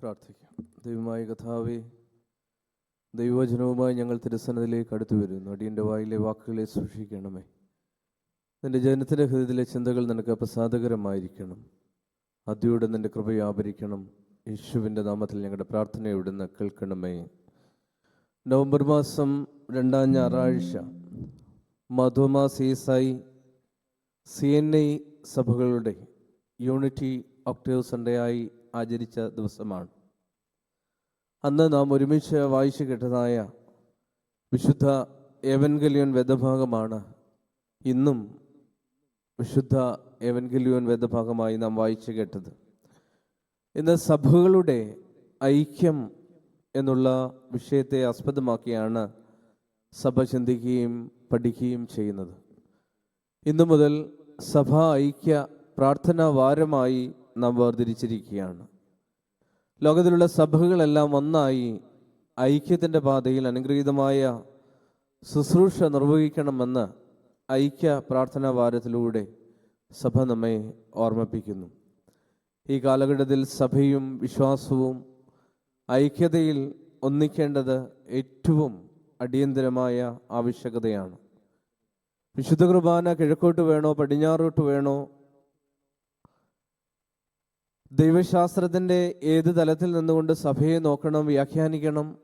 പ്രാർത്ഥിക്കാം. ദൈവമായ കഥാവേ ദൈവവചനവുമായി ഞങ്ങൾ തിരുസനത്തിലേക്ക് അടുത്തു വരുന്നു അടിയന്റെ വായിലെ വാക്കുകളെ സൂക്ഷിക്കണമേ. നിന്റെ ജനത്തിന്റെ ഹൃദയത്തിലെ ചിന്തകൾ നിനക്ക് പ്രസാദകരമായിരിക്കണം. അതിയുടെ നിന്റെ കൃപ വ്യാപരിക്കണം. യേശുവിന്റെ നാമത്തിൽ ഞങ്ങളുടെ പ്രാർത്ഥന ഇവിടുന്ന് കേൾക്കണമേ. നവംബർ മാസം രണ്ടാം ഞായറാഴ്ച മധുമ സീസായി സി എൻ ഐ സഭകളുടെ യൂണിറ്റി ഒക്ടോബർ സൺഡേ ആയി ആചരിച്ച ദിവസമാണ്. അന്ന് നാം ഒരുമിച്ച് വായിച്ചു കേട്ടതായ വിശുദ്ധ ഏവൻഗലിയൻ വേദഭാഗമാണ് ഇന്നും വിശുദ്ധ ഏവൻഗലിയോൻ വേദഭാഗമായി നാം വായിച്ചു കേട്ടത്. ഇന്ന് സഭകളുടെ ഐക്യം എന്നുള്ള വിഷയത്തെ ആസ്പദമാക്കിയാണ് സഭ ചിന്തിക്കുകയും പഠിക്കുകയും ചെയ്യുന്നത്. ഇന്നു മുതൽ സഭാ ഐക്യ പ്രാർത്ഥനാ വാരമായി നാം വേർതിരിച്ചിരിക്കുകയാണ്. ലോകത്തിലുള്ള സഭകളെല്ലാം ഒന്നായി ഐക്യത്തിന്റെ പാതയിൽ അനുഗ്രഹീതമായ ശുശ്രൂഷ നിർവഹിക്കണമെന്ന് ഐക്യ പ്രാർത്ഥനാ വാരത്തിലൂടെ സഭ നമ്മെ ഓർമ്മിപ്പിക്കുന്നു. ഈ കാലഘട്ടത്തിൽ സഭയും വിശ്വാസവും ഐക്യതയിൽ ഒന്നിക്കേണ്ടത് ഏറ്റവും അടിയന്തരമായ ആവശ്യകതയാണ്. വിശുദ്ധ കുർബാന കിഴക്കോട്ട് വേണോ പടിഞ്ഞാറോട്ട് വേണോ ദൈവശാസ്ത്രത്തിന്റെ ഏത് തലത്തിൽ നിന്നുകൊണ്ട് സഭയെ നോക്കണം വ്യാഖ്യാനിക്കണം?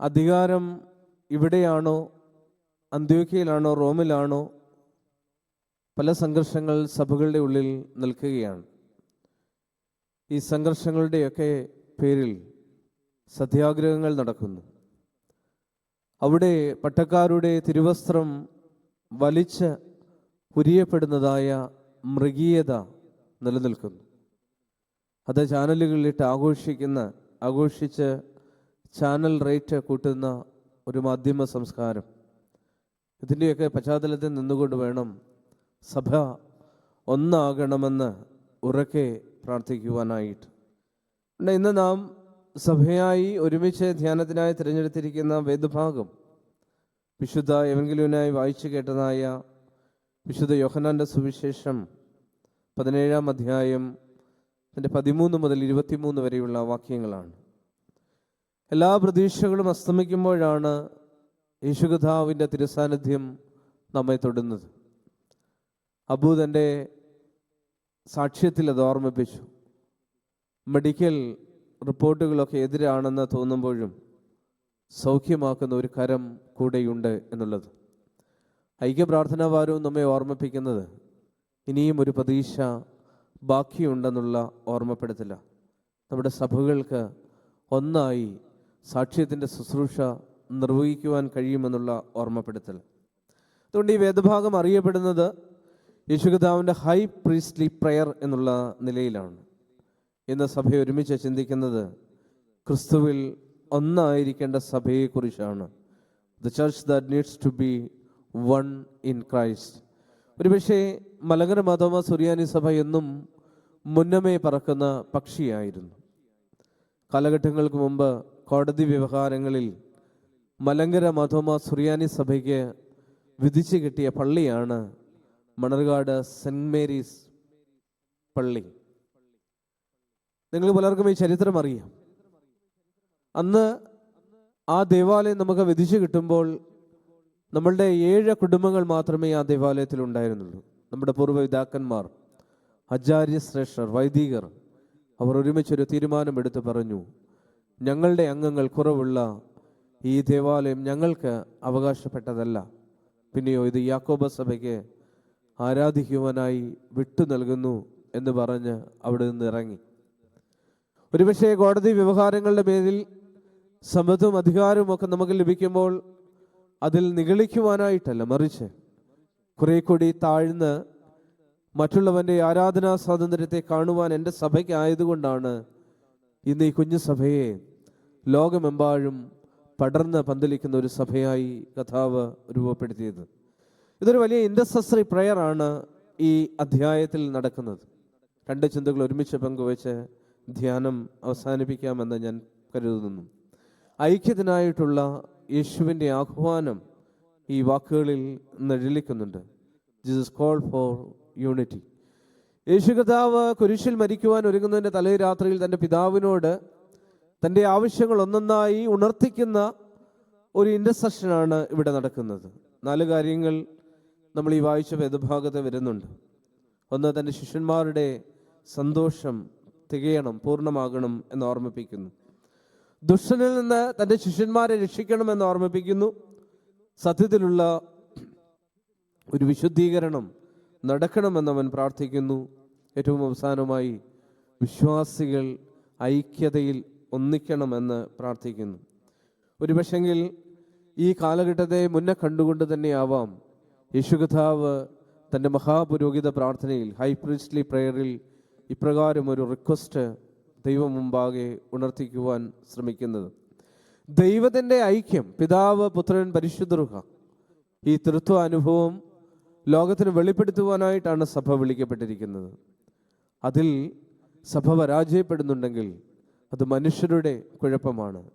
അധികാരം ഇവിടെയാണോ? അന്ത്യോക്കയിലാണോ റോമിലാണോ? പല സംഘർഷങ്ങൾ സഭകളുടെ ഉള്ളിൽ നിൽക്കുകയാണ്. ഈ സംഘർഷങ്ങളുടെയൊക്കെ പേരിൽ സത്യാഗ്രഹങ്ങൾ നടക്കുന്നു. അവിടെ പട്ടക്കാരുടെ തിരുവസ്ത്രം വലിച്ച് ഉരിയപ്പെടുന്നതായ മൃഗീയത നിലനിൽക്കുന്നു. അത് ചാനലുകളിലിട്ട് ആഘോഷിക്കുന്ന ആഘോഷിച്ച് ചാനൽ റേറ്റ് കൂട്ടുന്ന ഒരു മാധ്യമ സംസ്കാരം. ഇതിന്റെയൊക്കെ പശ്ചാത്തലത്തിൽ നിന്നുകൊണ്ട് വേണം സഭ ഒന്നാകണമെന്ന് ഉറക്കെ പ്രാർത്ഥിക്കുവാനായിട്ട്. പിന്നെ ഇന്ന് നാം സഭയായി ഒരുമിച്ച് ധ്യാനത്തിനായി തിരഞ്ഞെടുത്തിരിക്കുന്ന വേദഭാഗം വിശുദ്ധ എവെങ്കിലുവിനായി വായിച്ചു കേട്ടതായ വിശുദ്ധ യോഹനാന്റെ സുവിശേഷം പതിനേഴാം അധ്യായം അതിന്റെ പതിമൂന്ന് മുതൽ ഇരുപത്തിമൂന്ന് വരെയുള്ള വാക്യങ്ങളാണ്. എല്ലാ പ്രതീക്ഷകളും അസ്തമിക്കുമ്പോഴാണ് യേശുകഥാവിന്റെ തിരുസാന്നിധ്യം നമ്മെ തൊടുന്നത്. അബു തന്റെ സാക്ഷ്യത്തിൽ അത് ഓർമ്മിപ്പിച്ചു. മെഡിക്കൽ റിപ്പോർട്ടുകളൊക്കെ എതിരാണെന്ന് തോന്നുമ്പോഴും സൗഖ്യമാക്കുന്ന ഒരു കരം കൂടെയുണ്ട് എന്നുള്ളത്. ഐക്യപ്രാർത്ഥനാവാരവും നമ്മെ ഓർമ്മിപ്പിക്കുന്നത് ഇനിയും ഒരു പ്രതീക്ഷ ബാക്കിയുണ്ടെന്നുള്ള ഓർമ്മപ്പെടുത്തില്ല നമ്മുടെ സഭകൾക്ക് ഒന്നായി സാക്ഷ്യത്തിന്റെ ശുശ്രൂഷ നിർവഹിക്കുവാൻ കഴിയുമെന്നുള്ള ഓർമ്മപ്പെടുത്തൽ. അതുകൊണ്ട് ഈ വേദഭാഗം അറിയപ്പെടുന്നത് യേശുഗതാവിന്റെ ഹൈ പ്രീസ്റ്റ്ലി പ്രയർ എന്നുള്ള നിലയിലാണ്. ഇന്ന് സഭയെ ഒരുമിച്ച് ചിന്തിക്കുന്നത് ക്രിസ്തുവിൽ ഒന്നായിരിക്കേണ്ട സഭയെക്കുറിച്ചാണ്. The church that needs to be one in Christ ഒരുപക്ഷെ മലങ്കര മാധവ സുറിയാനി സഭ എന്നും മുന്നമേ പറക്കുന്ന പക്ഷിയായിരുന്നു. കാലഘട്ടങ്ങൾക്ക് മുമ്പ് കോടതി വ്യവഹാരങ്ങളിൽ മലങ്കര മാധവ സുറിയാനി സഭയ്ക്ക് വിധിച്ചു കിട്ടിയ പള്ളിയാണ് മണർകാട് സെന്റ് മേരീസ് പള്ളി. നിങ്ങൾ പലർക്കും ഈ ചരിത്രം അറിയാം. അന്ന് ആ ദേവാലയം നമുക്ക് വിധിച്ചു കിട്ടുമ്പോൾ നമ്മളുടെ ഏഴ് കുടുംബങ്ങൾ മാത്രമേ ആ ദേവാലയത്തിൽ ഉണ്ടായിരുന്നുള്ളൂ. നമ്മുടെ പൂർവപിതാക്കന്മാർ ആചാര്യ ശ്രേഷ്ഠർ വൈദികർ അവർ ഒരുമിച്ചൊരു തീരുമാനമെടുത്ത് പറഞ്ഞു ഞങ്ങളുടെ അംഗങ്ങൾ കുറവുള്ള ഈ ദേവാലയം ഞങ്ങൾക്ക് അവകാശപ്പെട്ടതല്ല. പിന്നെയോ ഇത് യാക്കോബ സഭയ്ക്ക് ആരാധിക്കുവാനായി വിട്ടു നൽകുന്നു എന്ന് പറഞ്ഞ് അവിടെ നിന്ന് ഇറങ്ങി. ഒരുപക്ഷെ കോടതി വ്യവഹാരങ്ങളുടെ പേരിൽ സമ്പത്തും അധികാരവും ഒക്കെ നമുക്ക് ലഭിക്കുമ്പോൾ അതിൽ നിഗളിക്കുവാനായിട്ടല്ല മറിച്ച് കുറെ കൂടി താഴ്ന്ന് മറ്റുള്ളവന്റെ ആരാധനാ സ്വാതന്ത്ര്യത്തെ കാണുവാൻ എന്റെ സഭയ്ക്ക് ആയതുകൊണ്ടാണ് ഇന്ന് ഈ കുഞ്ഞു സഭയെ ലോകമെമ്പാഴും പടർന്ന് പന്തലിക്കുന്ന ഒരു സഭയായി കഥാവ് രൂപപ്പെടുത്തിയത്. ഇതൊരു വലിയ ഇൻഡസസറി പ്രയർ ആണ് ഈ അധ്യായത്തിൽ നടക്കുന്നത്. രണ്ട് ചിന്തകൾ ഒരുമിച്ച് പങ്കുവച്ച് ധ്യാനം അവസാനിപ്പിക്കാമെന്ന് ഞാൻ കരുതുന്നു. ഐക്യത്തിനായിട്ടുള്ള യേശുവിന്റെ ആഹ്വാനം ഈ വാക്കുകളിൽ നിഴലിക്കുന്നുണ്ട് ജീസസ് കോൾ ഫോർ യൂണിറ്റി യേശു കർത്താവ് കുരിശിൽ മരിക്കുവാൻ ഒരുങ്ങുന്നതിന്റെ തലേ രാത്രിയിൽ തന്റെ പിതാവിനോട് തന്റെ ആവശ്യങ്ങൾ ഒന്നൊന്നായി ഉണർത്തിക്കുന്ന ഒരു ഇന്റർസെഷനാണ് ഇവിടെ നടക്കുന്നത്. നാല് കാര്യങ്ങൾ നമ്മൾ ഈ വായിച്ച വേദഭാഗത്ത് വരുന്നുണ്ട്. ഒന്ന് തന്റെ ശിഷ്യന്മാരുടെ സന്തോഷം തികയണം പൂർണമാകണം എന്ന് ഓർമ്മിപ്പിക്കുന്നു. ദുഷ്ടനിൽ നിന്ന് തന്റെ ശിഷ്യന്മാരെ രക്ഷിക്കണമെന്ന് ഓർമ്മിപ്പിക്കുന്നു. സത്യത്തിലുള്ള ഒരു വിശുദ്ധീകരണം നടക്കണമെന്ന് അവൻ പ്രാർത്ഥിക്കുന്നു. ഏറ്റവും അവസാനമായി വിശ്വാസികൾ ഐക്യതയിൽ ഒന്നിക്കണമെന്ന് പ്രാർത്ഥിക്കുന്നു. ഒരു പക്ഷെങ്കിൽ ഈ കാലഘട്ടത്തെ മുന്നേ കണ്ടുകൊണ്ട് തന്നെയാവാം യേശുകഥാവ് തന്റെ മഹാപുരോഹിത പ്രാർത്ഥനയിൽ ഹൈ പ്രിസ്ലി പ്രയറിൽ ഇപ്രകാരം ഒരു റിക്വസ്റ്റ് ദൈവം മുമ്പാകെ ഉണർത്തിക്കുവാൻ ശ്രമിക്കുന്നത്. ദൈവത്തിന്റെ ഐക്യം പിതാവ് പുത്രൻ പരിശുദ്ധ ഈ തൃത്വ അനുഭവം ലോകത്തിന് വെളിപ്പെടുത്തുവാനായിട്ടാണ് സഭ വിളിക്കപ്പെട്ടിരിക്കുന്നത്. അതിൽ സഭ പരാജയപ്പെടുന്നുണ്ടെങ്കിൽ അത് മനുഷ്യരുടെ കുഴപ്പമാണ്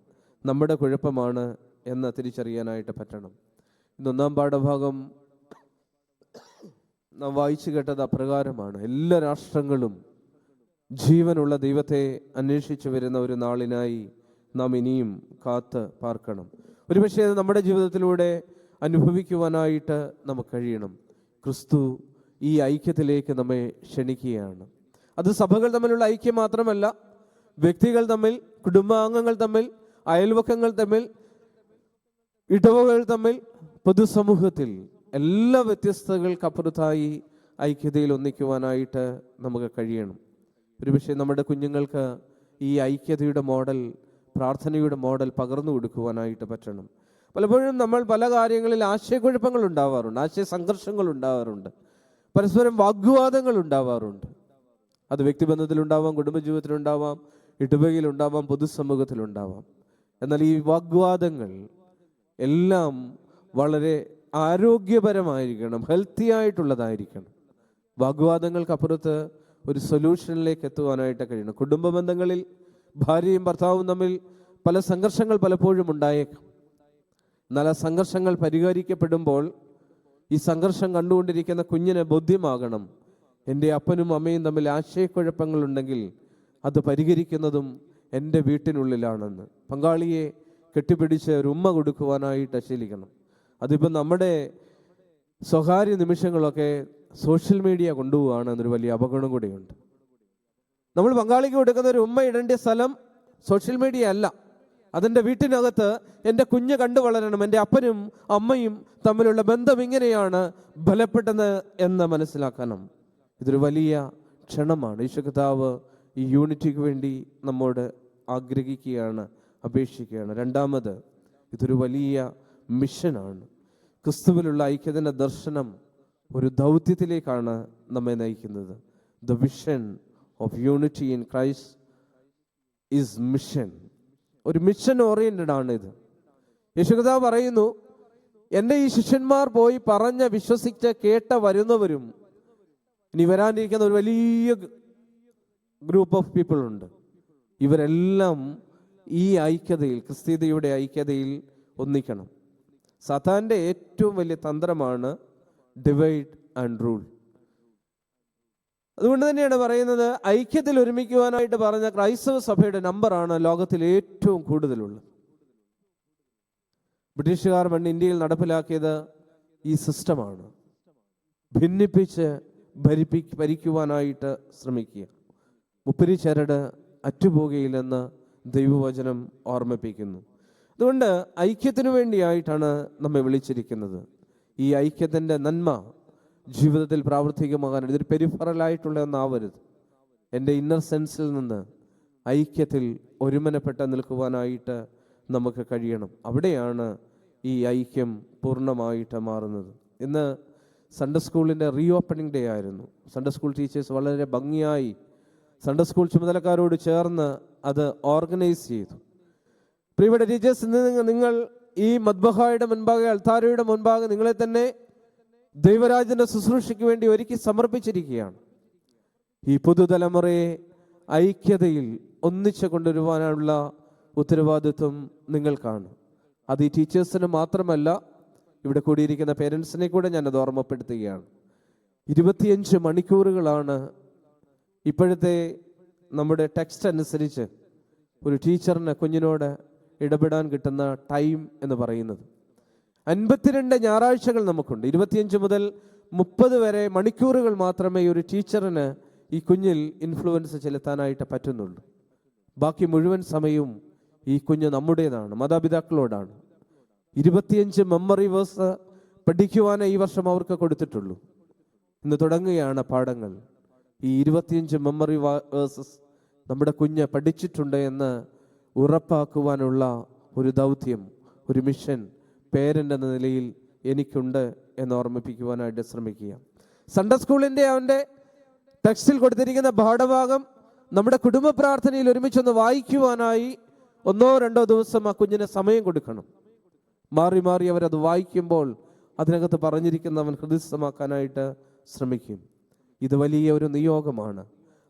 നമ്മുടെ കുഴപ്പമാണ് എന്ന് തിരിച്ചറിയാനായിട്ട് പറ്റണം. ഇന്ന് ഒന്നാം പാഠഭാഗം നാം വായിച്ചു കേട്ടത് അപ്രകാരമാണ്. എല്ലാ രാഷ്ട്രങ്ങളും ജീവനുള്ള ദൈവത്തെ അന്വേഷിച്ചു വരുന്ന ഒരു നാളിനായി നാം ഇനിയും കാത്ത് പാർക്കണം. ഒരുപക്ഷെ നമ്മുടെ ജീവിതത്തിലൂടെ അനുഭവിക്കുവാനായിട്ട് നമുക്ക് കഴിയണം. ക്രിസ്തു ഈ ഐക്യത്തിലേക്ക് നമ്മെ ക്ഷണിക്കുകയാണ്. അത് സഭകൾ തമ്മിലുള്ള ഐക്യം മാത്രമല്ല വ്യക്തികൾ തമ്മിൽ കുടുംബാംഗങ്ങൾ തമ്മിൽ അയൽവക്കങ്ങൾ തമ്മിൽ ഇടവകൾ തമ്മിൽ പൊതുസമൂഹത്തിൽ എല്ലാ വ്യത്യസ്തതകൾക്കപ്പുറത്തായി ഐക്യതയിൽ ഒന്നിക്കുവാനായിട്ട് നമുക്ക് കഴിയണം. ഒരുപക്ഷെ നമ്മുടെ കുഞ്ഞുങ്ങൾക്ക് ഈ ഐക്യതയുടെ മോഡൽ പ്രാർത്ഥനയുടെ മോഡൽ പകർന്നു കൊടുക്കുവാനായിട്ട് പറ്റണം. പലപ്പോഴും നമ്മൾ പല കാര്യങ്ങളിൽ ആശയക്കുഴപ്പങ്ങൾ ഉണ്ടാവാറുണ്ട് ആശയ സംഘർഷങ്ങൾ ഉണ്ടാവാറുണ്ട് പരസ്പരം വാഗ്വാദങ്ങൾ ഉണ്ടാവാറുണ്ട്. അത് വ്യക്തിബന്ധത്തിലുണ്ടാവാം കുടുംബജീവിതത്തിലുണ്ടാവാം ഇടവകയിലുണ്ടാവാം പൊതുസമൂഹത്തിലുണ്ടാവാം. എന്നാൽ ഈ വാഗ്വാദങ്ങൾ എല്ലാം വളരെ ആരോഗ്യപരമായിരിക്കണം ഹെൽത്തി ആയിട്ടുള്ളതായിരിക്കണം. വാഗ്വാദങ്ങൾക്കപ്പുറത്ത് ഒരു സൊല്യൂഷനിലേക്ക് എത്തുവാനായിട്ട് കഴിയണം കുടുംബ ബന്ധങ്ങളിൽ ഭാര്യയും ഭർത്താവും തമ്മിൽ പല സംഘർഷങ്ങൾ പലപ്പോഴും ഉണ്ടായേക്കാം. എന്നാൽ ആ സംഘർഷങ്ങൾ പരിഹരിക്കപ്പെടുമ്പോൾ ഈ സംഘർഷം കണ്ടുകൊണ്ടിരിക്കുന്ന കുഞ്ഞിനെ ബോധ്യമാകണം. എന്റെ അപ്പനും അമ്മയും തമ്മിൽ ആശയക്കുഴപ്പങ്ങളുണ്ടെങ്കിൽ അത് പരിഹരിക്കുന്നതും എന്റെ വീട്ടിനുള്ളിലാണെന്ന്. പങ്കാളിയെ കെട്ടിപ്പിടിച്ച് ഒരു ഉമ്മ കൊടുക്കുവാനായിട്ട് ശീലിക്കണം. അതിപ്പോൾ നമ്മുടെ സ്വകാര്യ നിമിഷങ്ങളൊക്കെ സോഷ്യൽ മീഡിയ കൊണ്ടുപോവുകയാണ് എന്നൊരു വലിയ അപകടം കൂടിയുണ്ട്. നമ്മൾ പങ്കാളിക്ക് കൊടുക്കുന്ന ഒരു ഉമ്മ ഇടേണ്ട സ്ഥലം സോഷ്യൽ മീഡിയ അല്ല. അതെന്റെ വീട്ടിനകത്ത് എന്റെ കുഞ്ഞ് കണ്ടു വളരണം എന്റെ അപ്പനും അമ്മയും തമ്മിലുള്ള ബന്ധം ഇങ്ങനെയാണ് ബലപ്പെട്ടത് എന്ന് മനസ്സിലാക്കണം. ഇതൊരു വലിയ ക്ഷണമാണ്. ഈശ്വകതാവ് ഈ യൂണിറ്റിക്ക് വേണ്ടി നമ്മോട് ആഗ്രഹിക്കുകയാണ് അപേക്ഷിക്കുകയാണ്. രണ്ടാമത് ഇതൊരു വലിയ മിഷനാണ്. ക്രിസ്തുവിലുള്ള ഐക്യത്തിന്റെ ദർശനം ഒരു ദൗത്യത്തിലേക്കാണ് നമ്മെ നയിക്കുന്നത്. The vision of unity in Christ is mission ഒരു മിഷൻ ഓറിയന്റഡ് ആണ് ഇത്. യശുഗത പറയുന്നു എന്റെ ഈ ശിഷ്യന്മാർ പോയി പറഞ്ഞ വിശ്വസിച്ച കേട്ട വരുന്നവരും ഇനി വരാനിരിക്കുന്ന ഒരു വലിയ ഗ്രൂപ്പ് ഓഫ് പീപ്പിൾ ഉണ്ട്. ഇവരെല്ലാം ഈ ഐക്യതയിൽ ക്രിസ്തീയതയുടെ ഐക്യതയിൽ ഒന്നിക്കണം. സതാന്റെ ഏറ്റവും വലിയ തന്ത്രമാണ് ഡിവൈഡ് ആൻഡ് റൂൾ അതുകൊണ്ട് തന്നെയാണ് പറയുന്നത് ഐക്യത്തിൽ ഒരുമിക്കുവാനായിട്ട് പറഞ്ഞ ക്രൈസ്തവ സഭയുടെ നമ്പറാണ് ലോകത്തിൽ ഏറ്റവും കൂടുതലുള്ളത്. ബ്രിട്ടീഷുകാർ പണ്ട് ഇന്ത്യയിൽ നടപ്പിലാക്കിയത് ഈ സിസ്റ്റമാണ്. ഭിന്നിപ്പിച്ച് ഭരിപ്പി ഭരിക്കുവാനായിട്ട് ശ്രമിക്കുക. മുപ്പിരി ചരട് അറ്റുപോകയില്ലെന്ന് ദൈവവചനം ഓർമ്മിപ്പിക്കുന്നു. അതുകൊണ്ട് ഐക്യത്തിനു വേണ്ടിയായിട്ടാണ് നമ്മെ വിളിച്ചിരിക്കുന്നത്. ഈ ഐക്യത്തിന്റെ നന്മ ജീവിതത്തിൽ പ്രാവർത്തികമാകാൻ ഇതൊരു പെരിഫറലായിട്ടുള്ളതെന്നാവരുത് എന്റെ ഇന്നർ സെൻസിൽ നിന്ന് ഐക്യത്തിൽ ഒരുമനപ്പെട്ട് നിൽക്കുവാനായിട്ട് നമുക്ക് കഴിയണം. അവിടെയാണ് ഈ ഐക്യം പൂർണമായിട്ട് മാറുന്നത്. ഇന്ന് സൺഡേ സ്കൂളിന്റെ റീ ഓപ്പണിംഗ് ഡേ ആയിരുന്നു. സൺഡേ സ്കൂൾ ടീച്ചേഴ്സ് വളരെ ഭംഗിയായി സൺഡേ സ്കൂൾ ചുമതലക്കാരോട് ചേർന്ന് അത് ഓർഗനൈസ് ചെയ്തു. പ്രിയപ്പെട്ട ടീച്ചേഴ്സ് നിങ്ങൾ ഈ മദ്ബഹായുടെ മുൻപാകെ അൽത്താരയുടെ മുൻപാകെ നിങ്ങളെ തന്നെ ദൈവരാജന്റെ ശുശ്രൂഷയ്ക്ക് വേണ്ടി ഒരുക്കി സമർപ്പിച്ചിരിക്കുകയാണ്. ഈ പുതുതലമുറയെ ഐക്യതയിൽ ഒന്നിച്ചു കൊണ്ടുവരുവാനുള്ള ഉത്തരവാദിത്വം നിങ്ങൾക്കാണ്. അത് ഈ ടീച്ചേഴ്സിന് മാത്രമല്ല ഇവിടെ കൂടിയിരിക്കുന്ന പേരൻസിനെ കൂടെ ഞാനത് ഓർമ്മപ്പെടുത്തുകയാണ്. ഇരുപത്തിയഞ്ച് മണിക്കൂറുകളാണ് ഇപ്പോഴത്തെ നമ്മുടെ ടെക്സ്റ്റ് അനുസരിച്ച് ഒരു ടീച്ചറിന് കുഞ്ഞിനോട് ഇടപെടാൻ കിട്ടുന്ന ടൈം എന്ന് പറയുന്നത്. അൻപത്തിരണ്ട് ഞായറാഴ്ചകൾ നമുക്കുണ്ട്. ഇരുപത്തിയഞ്ച് മുതൽ മുപ്പത് വരെ മണിക്കൂറുകൾ മാത്രമേ ഒരു ടീച്ചറിന് ഈ കുഞ്ഞിൽ ഇൻഫ്ലുവൻസ് ചെലുത്താനായിട്ട് പറ്റുന്നുള്ളൂ. ബാക്കി മുഴുവൻ സമയവും ഈ കുഞ്ഞ് നമ്മുടേതാണ് മാതാപിതാക്കളോടാണ്. ഇരുപത്തിയഞ്ച് മെമ്മറി വേഴ്സ് പഠിക്കുവാനേ ഈ വർഷം അവർക്ക് കൊടുത്തിട്ടുള്ളൂ. ഇന്ന് തുടങ്ങുകയാണ് പാഠങ്ങൾ. ഈ ഇരുപത്തിയഞ്ച് മെമ്മറി വേഴ്സസ് നമ്മുടെ കുഞ്ഞ് പഠിച്ചിട്ടുണ്ട് എന്ന് ഉറപ്പാക്കുവാനുള്ള ഒരു ദൗത്യം ഒരു മിഷൻ പേരന്റ് എന്ന നിലയിൽ എനിക്കുണ്ട് എന്ന് ഓർമ്മിപ്പിക്കുവാനായിട്ട് ശ്രമിക്കുക. സൺഡേ സ്കൂളിന്റെ അവന്റെ ടെക്സ്റ്റിൽ കൊടുത്തിരിക്കുന്ന പാഠഭാഗം നമ്മുടെ കുടുംബ പ്രാർത്ഥനയിൽ ഒരുമിച്ചൊന്ന് വായിക്കുവാനായി ഒന്നോ രണ്ടോ ദിവസം ആ കുഞ്ഞിന് സമയം കൊടുക്കണം. മാറി മാറി അവരത് വായിക്കുമ്പോൾ അതിനകത്ത് പറഞ്ഞിരിക്കുന്നവൻ ഹൃദയസ്ഥമാക്കാനായിട്ട് ശ്രമിക്കും. ഇത് വലിയ ഒരു നിയോഗമാണ്.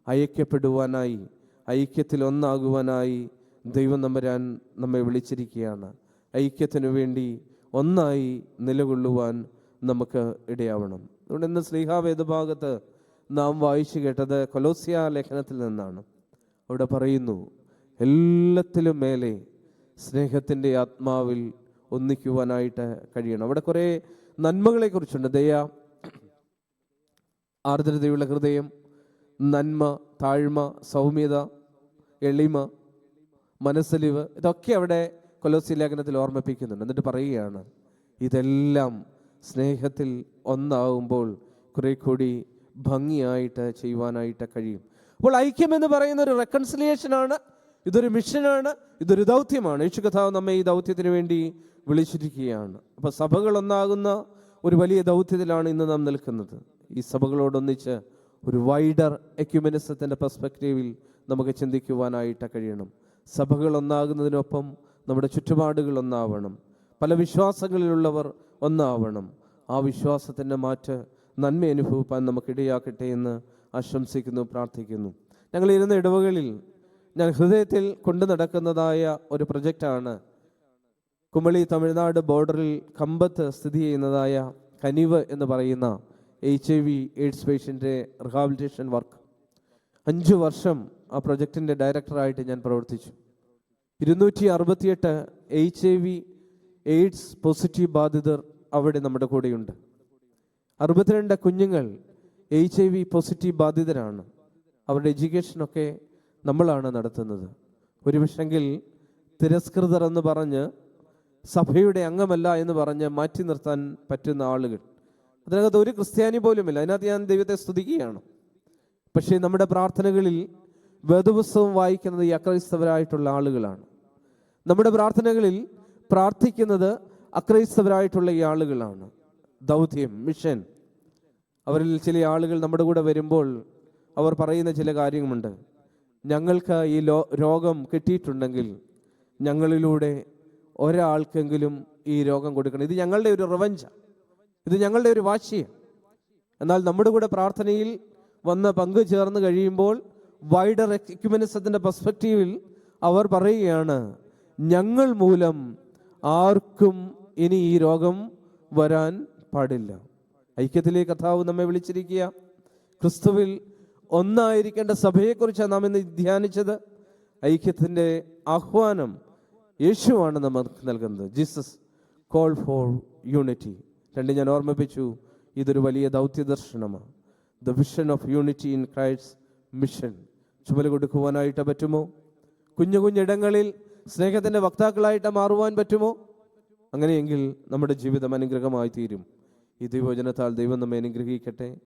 ഐക്യപ്പെടുവാനായി ഐക്യത്തിൽ ഒന്നാകുവാനായി ദൈവം നമ്പരാൻ നമ്മെ വിളിച്ചിരിക്കുകയാണ്. ഐക്യത്തിനു വേണ്ടി ഒന്നായി നിലകൊള്ളുവാൻ നമുക്ക് ഇടയാവണം. അതുകൊണ്ട് ഇന്ന് ശ്രീഹാവേദഭാഗത്ത് നാം വായിച്ചു കേട്ടത് കൊലോസ്യ ലേഖനത്തിൽ നിന്നാണ്. അവിടെ പറയുന്നു എല്ലാത്തിലും മേലെ സ്നേഹത്തിന്റെ ആത്മാവിൽ ഒന്നിക്കുവാനായിട്ട് കഴിയണം. അവിടെ കുറേ നന്മകളെക്കുറിച്ചുണ്ട്. ദയ ആർദ്രതയുള്ള ഹൃദയം നന്മ താഴ്മ സൗമ്യത എളിമ മനസ്സലിവ് ഇതൊക്കെ അവിടെ കൊലോസി ലേഖനത്തിൽ ഓർമ്മിപ്പിക്കുന്നുണ്ട്. എന്നിട്ട് പറയുകയാണ് ഇതെല്ലാം സ്നേഹത്തിൽ ഒന്നാവുമ്പോൾ കുറെ കൂടി ഭംഗിയായിട്ട് ചെയ്യുവാനായിട്ട് കഴിയും. അപ്പോൾ ഐക്യം എന്ന് പറയുന്ന ഒരു റെക്കൺസിലിയേഷനാണ് ഇതൊരു മിഷനാണ് ഇതൊരു ദൗത്യമാണ്. യേശു കഥാവ് നമ്മെ ഈ ദൗത്യത്തിന് വേണ്ടി വിളിച്ചിരിക്കുകയാണ്. അപ്പോൾ സഭകൾ ഒന്നാകുന്ന ഒരു വലിയ ദൗത്യത്തിലാണ് ഇന്ന് നാം നിൽക്കുന്നത്. ഈ സഭകളോടൊന്നിച്ച് ഒരു വൈഡർ എക്യുമനിസത്തിന്റെ പെർസ്പെക്റ്റീവിൽ നമുക്ക് ചിന്തിക്കുവാനായിട്ട് കഴിയണം. സഭകൾ ഒന്നാകുന്നതിനൊപ്പം നമ്മുടെ ചുറ്റുപാടുകൾ ഒന്നാവണം പല വിശ്വാസങ്ങളിലുള്ളവർ ഒന്നാവണം. ആ വിശ്വാസത്തിന്റെ മാറ്റ് നന്മ അനുഭവിപ്പാൻ നമുക്കിടയാക്കട്ടെ എന്ന് ആശംസിക്കുന്നു പ്രാർത്ഥിക്കുന്നു. ഞങ്ങൾ ഇരുന്ന ഇടവകളിൽ ഞാൻ ഹൃദയത്തിൽ കൊണ്ടു നടക്കുന്നതായ ഒരു പ്രൊജക്റ്റാണ്. കുമളി തമിഴ്നാട് ബോർഡറിൽ കമ്പത്ത് സ്ഥിതി ചെയ്യുന്നതായ കനിവ് എന്ന് പറയുന്ന എച്ച് ഐ വി എയ്ഡ്സ് പേഷ്യന്റെ റിഹാബിലിറ്റേഷൻ വർക്ക് അഞ്ച് വർഷം ആ പ്രൊജക്റ്റിന്റെ ഡയറക്ടറായിട്ട് ഞാൻ പ്രവർത്തിച്ചു. ഇരുന്നൂറ്റി അറുപത്തിയെട്ട് H I V AIDS positive ബാധിതർ അവിടെ നമ്മുടെ കൂടെയുണ്ട്. അറുപത്തിരണ്ട് കുഞ്ഞുങ്ങൾ എച്ച് ഐ വി പോസിറ്റീവ് ബാധിതരാണ്. അവരുടെ എഡ്യൂക്കേഷനൊക്കെ നമ്മളാണ് നടത്തുന്നത്. ഒരു പക്ഷെങ്കിൽ തിരസ്കൃതർ എന്ന് പറഞ്ഞ് സഭയുടെ അംഗമല്ല എന്ന് പറഞ്ഞ് മാറ്റി നിർത്താൻ പറ്റുന്ന ആളുകൾ. അതിനകത്ത് ഒരു ക്രിസ്ത്യാനി പോലുമില്ല. അതിനകത്ത് ഞാൻ ദൈവത്തെ സ്തുതിക്കുകയാണ്. പക്ഷേ നമ്മുടെ പ്രാർത്ഥനകളിൽ വേദപുസ്തകം വായിക്കുന്നത് അക്രൈസ്തവരായിട്ടുള്ള ആളുകളാണ്. നമ്മുടെ പ്രാർത്ഥനകളിൽ പ്രാർത്ഥിക്കുന്നത് അക്രൈസ്തവരായിട്ടുള്ള ഈ ആളുകളാണ്. ദൗത്യം മിഷൻ. അവരിൽ ചില ആളുകൾ നമ്മുടെ കൂടെ വരുമ്പോൾ അവർ പറയുന്ന ചില കാര്യങ്ങളുണ്ട്. ഞങ്ങൾക്ക് ഈ ലോ രോഗം കിട്ടിയിട്ടുണ്ടെങ്കിൽ ഞങ്ങളിലൂടെ ഒരാൾക്കെങ്കിലും ഈ രോഗം കൊടുക്കണം. ഇത് ഞങ്ങളുടെ ഒരു റവഞ്ച ഇത് ഞങ്ങളുടെ ഒരു വാശിയാണ്. എന്നാൽ നമ്മുടെ കൂടെ പ്രാർത്ഥനയിൽ വന്ന് പങ്കു ചേർന്ന് കഴിയുമ്പോൾ വൈഡർ എക്യുമനിസത്തിന്റെ പെർസ്പെക്റ്റീവിൽ അവർ പറയുകയാണ് ഞങ്ങൾ മൂലം ആർക്കും ഇനി ഈ രോഗം വരാൻ പാടില്ല. ഐക്യത്തിലെ കഥാവ് നമ്മെ വിളിച്ചിരിക്കുക. ക്രിസ്തുവിൽ ഒന്നായിരിക്കേണ്ട സഭയെക്കുറിച്ചാണ് നാം ഇന്ന് ധ്യാനിച്ചത്. ഐക്യത്തിന്റെ ആഹ്വാനം യേശുവാണ് നമുക്ക് നൽകുന്നത്. Jesus call for unity. രണ്ട് ഞാൻ ഓർമ്മിപ്പിച്ചു ഇതൊരു വലിയ ദൗത്യ ദർശനമാണ് the vision of unity in Christ mission. ചുമല കൊടുക്കുവാനായിട്ട് പറ്റുമോ? കുഞ്ഞു കുഞ്ഞിടങ്ങളിൽ സ്നേഹത്തിന്റെ വക്താക്കളായിട്ട് മാറുവാൻ പറ്റുമോ? അങ്ങനെയെങ്കിൽ നമ്മുടെ ജീവിതം അനുഗ്രഹമായി തീരും. ഈ ദൈവവചനത്താൽ ദൈവം നമ്മെ അനുഗ്രഹിക്കട്ടെ.